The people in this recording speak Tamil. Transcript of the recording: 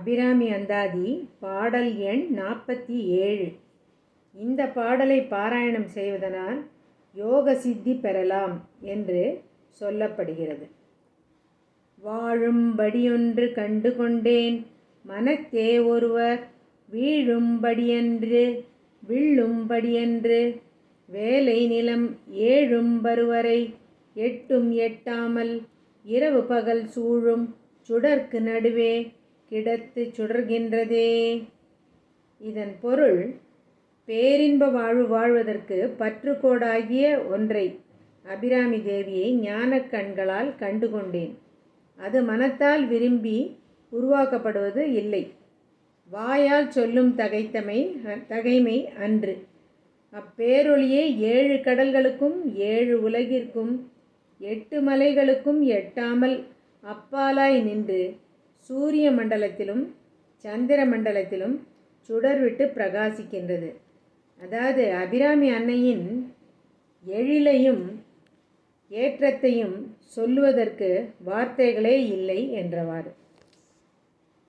அபிராமி அந்தாதி பாடல் எண் நாற்பத்தி ஏழு. இந்த பாடலை பாராயணம் செய்வதனால் யோக சித்தி பெறலாம் என்று சொல்லப்படுகிறது. வாழும்படியொன்று கண்டு கொண்டேன் மனத்தே ஒருவர் வீழும்படியன்று விள்ளும்படியன்று வேலை நிலம் ஏழும் வருவரை எட்டும் எட்டாமல் இரவு பகல் சூழும் சுடர்க்கு நடுவே கிடத்து சுடர்கின்றதே. இதன் பொருள் பேரின்ப வாழ்வு வாழ்வதற்கு பற்றுக்கோடாகிய ஒன்றை அபிராமி தேவியை ஞானக் கண்களால் கண்டுகொண்டேன். அது மனத்தால் விரும்பி உருவாக்கப்படுவது இல்லை. வாயால் சொல்லும் தகைத்தமை தகைமை அன்று. அப்பேரொளியே ஏழு கடல்களுக்கும் ஏழு உலகிற்கும் எட்டு மலைகளுக்கும் எட்டாமல் அப்பாலாய் நின்று சூரிய மண்டலத்திலும் சந்திர மண்டலத்திலும் சுடர்விட்டு பிரகாசிக்கின்றது. அதாவது அபிராமி அன்னையின் எழிலையும் ஏற்றத்தையும் சொல்லுவதற்கு வார்த்தைகளே இல்லை என்றவாறு.